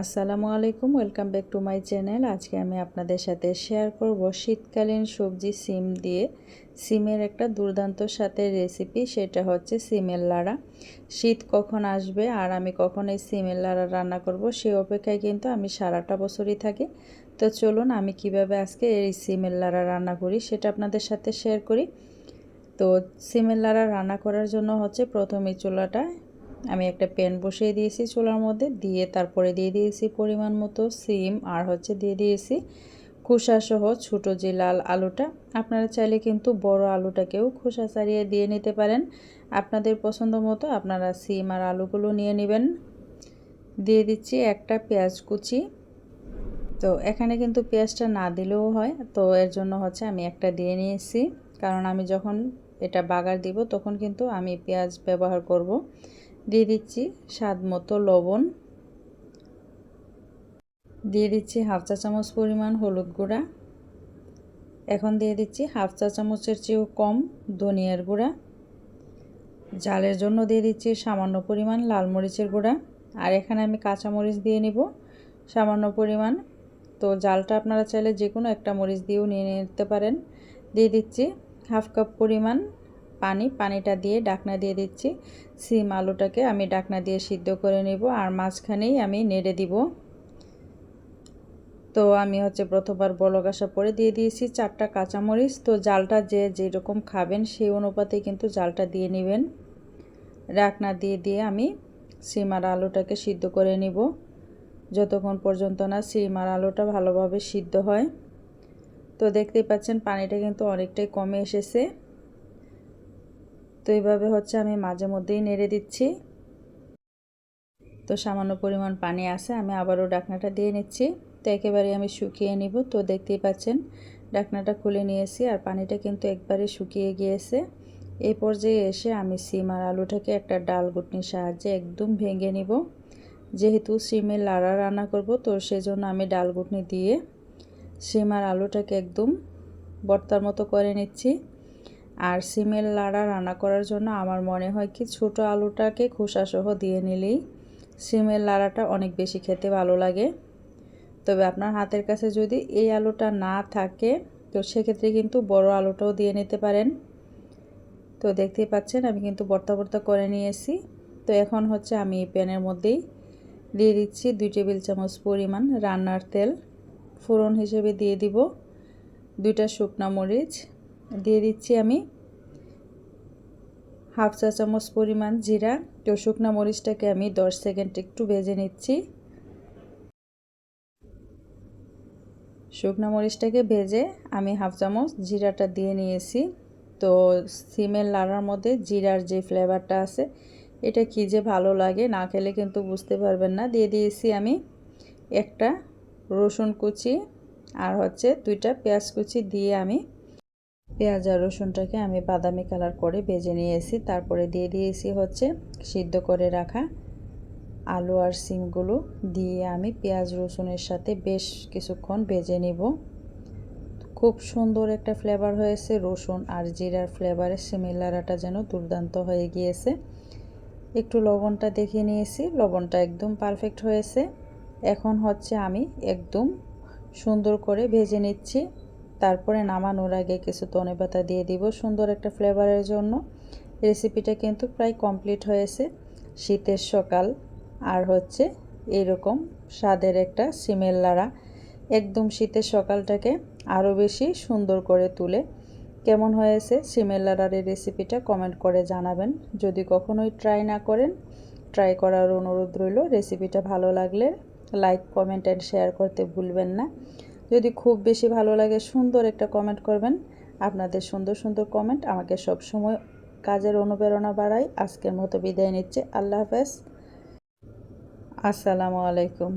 আসসালামু আলাইকুম, welcome back to my channel. আজকে আমি আপনাদের সাথে শেয়ার করব শীতকালীন সবজি সিম দিয়ে। সিমের একটা দুর্দান্ত সাথে রেসিপি, সেটা হচ্ছে সিমের লাড়া। শীত কখন আসবে আর আমি কখন এই সিমের লাড়া রান্না করব, সে অপেক্ষায় কিন্তু আমি সারাটা বছরই থাকি। তো চলুন, আমি কীভাবে আজকে এই সিমের লাড়া রান্না করি, সেটা আপনাদের সাথে শেয়ার করি। তো সিমের লাড়া রান্না করার জন্য হচ্ছে প্রথমে চুলাটা আমি একটা প্যান বসিয়ে দিয়েছি চুলার মধ্যে, দিয়ে তারপরে দিয়ে দিয়েছি পরিমাণ মতো সিম, আর হচ্ছে দিয়ে দিয়েছি খোসাসহ ছোটো যে লাল আলুটা। আপনারা চাইলে কিন্তু বড় আলুটাকেও খোসা ছাড়িয়ে দিয়ে নিতে পারেন। আপনাদের পছন্দ মতো আপনারা সিম আর আলুগুলো নিয়ে নেবেন। দিয়ে দিচ্ছি একটা পেঁয়াজ কুচি। তো এখানে কিন্তু পেঁয়াজটা না দিলেও হয়, তো এর জন্য হচ্ছে আমি একটা দিয়ে নিয়েছি। কারণ আমি যখন এটা বাগার দিব, তখন কিন্তু আমি পেঁয়াজ ব্যবহার করব। দিয়ে দিচ্ছি স্বাদ মতো লবণ। দিয়ে দিচ্ছি হাফ চা চামচ পরিমাণ হলুদ গুঁড়া। এখন দিয়ে দিচ্ছি হাফ চা চামচের চেয়েও কম ধনিয়ার গুঁড়া। জালের জন্য দিয়ে দিচ্ছি সামান্য পরিমাণ লাল মরিচের গুঁড়া। আর এখানে আমি কাঁচা মরিচ দিয়ে নিব। সামান্য পরিমাণ। তো জালটা আপনারা চাইলে যে কোনো একটা মরিচ দিয়েও নিয়ে নিতে পারেন। দিয়ে দিচ্ছি হাফ কাপ পরিমাণ পানি, পানিটা দিয়ে ডাকনা দিয়ে দিচ্ছি। সিম আলুটাকে আমি ডাকনা দিয়ে সিদ্ধ করে নেব আর মাঝখানেই আমি নেড়ে দিব। তো আমি হচ্ছে প্রথমবার বলক আসা পরে দিয়ে দিয়েছি চারটা কাঁচামরিচ। তো জালটা যে যেরকম খাবেন সেই অনুপাতে কিন্তু জালটা দিয়ে নেবেন। ডাকনা দিয়ে দিয়ে আমি সিম আর আলুটাকে সিদ্ধ করে নিব। যতক্ষণ পর্যন্ত না সিম আর আলুটা ভালোভাবে সিদ্ধ হয়। তো দেখতেই পাচ্ছেন পানিটা কিন্তু অনেকটাই কমে এসেছে। তো এইভাবে হচ্ছে আমি মাঝে মধ্যেই নেড়ে দিচ্ছি। তো সামান্য পরিমাণ পানি আছে, আমি আবারও ডাকনাটা দিয়ে নিচ্ছি। তো একেবারে আমি শুকিয়ে নিব, তো দেখতেই পাচ্ছেন ডাকনাটা খুলে নিয়েছি আর পানিটা কিন্তু একবারে শুকিয়ে গিয়েছে। এই পর্যায়ে এসে আমি সিম আর আলুটাকে একটা ডাল গুটনির সাহায্যে একদম ভেঙে নিব। যেহেতু সিমের লাড়া রান্না করব, তো সেজন্য আমি ডাল গুটনি দিয়ে সিম আর আলুটাকে একদম বর্তার মতো করে নিচ্ছি। আর সিমের লাড়া রান্না করার জন্য আমার মনে হয় কি ছোট আলুটাকে খোসাসহ দিয়ে নিলেই সিমের লাড়াটা অনেক বেশি খেতে ভালো লাগে। তবে আপনার হাতের কাছে যদি এই আলুটা না থাকে, তো সেক্ষেত্রে কিন্তু বড় আলুটাও দিয়ে নিতে পারেন। তো দেখতেই পাচ্ছেন, আমি কিন্তু বর্তা বর্তা করে নিয়েছি। তো এখন হচ্ছে আমি এই প্যানের মধ্যেই দিয়ে দিচ্ছি দুই টেবিল চামচ পরিমাণ রান্নার তেল। ফোড়ন হিসেবে দিয়ে দিব দুইটা শুকনা মরিচ দিয়ে দিচ্ছি আমি হাফ চা চামচ পরিমাণ জিরা তো শুকনো মরিচটাকে আমি দশ সেকেন্ড একটু ভেজে নিচ্ছি। শুকনো মরিচটাকে ভেজে আমি হাফ চামচ জিরাটা দিয়ে নিয়েছি। তো সিমের লাড়ার মধ্যে জিরার যে ফ্লেভারটা আছে, এটা কি যে ভালো লাগে না খেলে কিন্তু বুঝতে পারবেন না। দিয়ে দিয়েছি আমি একটা রসুন কুচি আর হচ্ছে দুইটা পেঁয়াজ কুচি দিয়ে আমি পেঁয়াজ আর রসুনটাকে আমি বাদামি কালার করে ভেজে নিয়েছি। তারপরে দিয়ে দিয়েছি হচ্ছে সিদ্ধ করে রাখা আলু আর সিমগুলো। দিয়ে আমি পেঁয়াজ, রসুনের সাথে বেশ কিছুক্ষণ ভেজে নিব। খুব সুন্দর একটা ফ্লেভার হয়েছে রসুন আর জিরার ফ্লেভারের সিমিলারাটা যেন দুর্দান্ত হয়ে গিয়েছে। একটু লবণটা দেখে নিয়েছি, লবণটা একদম পারফেক্ট হয়েছে। এখন হচ্ছে আমি একদম সুন্দর করে ভেজে নিচ্ছি। তারপরে নামানোর আগে কিছু ধনে পাতা দিয়ে দিব সুন্দর একটা ফ্লেভারের জন্য। রেসিপিটা কিন্তু প্রায় কমপ্লিট হয়েছে শীতের সকাল। আর হচ্ছে এরকম স্বাদের একটা সিমেল লাড়া। একদম শীতের সকালটাকে আরও বেশি সুন্দর করে তুলে। কেমন হয়েছে সিমেল লাড়ার এই রেসিপিটা কমেন্ট করে জানাবেন। যদি কখনোই ট্রাই না করেন, ট্রাই করার অনুরোধ রইল। রেসিপিটা ভালো লাগলে লাইক, কমেন্ট, অ্যান্ড শেয়ার করতে ভুলবেন না। যদি খুব বেশি ভালো লাগে সুন্দর একটা কমেন্ট করবেন। আপনাদের সুন্দর সুন্দর কমেন্ট আমাকে সব সময় কাজের অনুপ্রেরণা বাড়ায়। আজকের মতো বিদায় নিচ্ছে। আল্লাহ হাফেজ। আসসালামু আলাইকুম।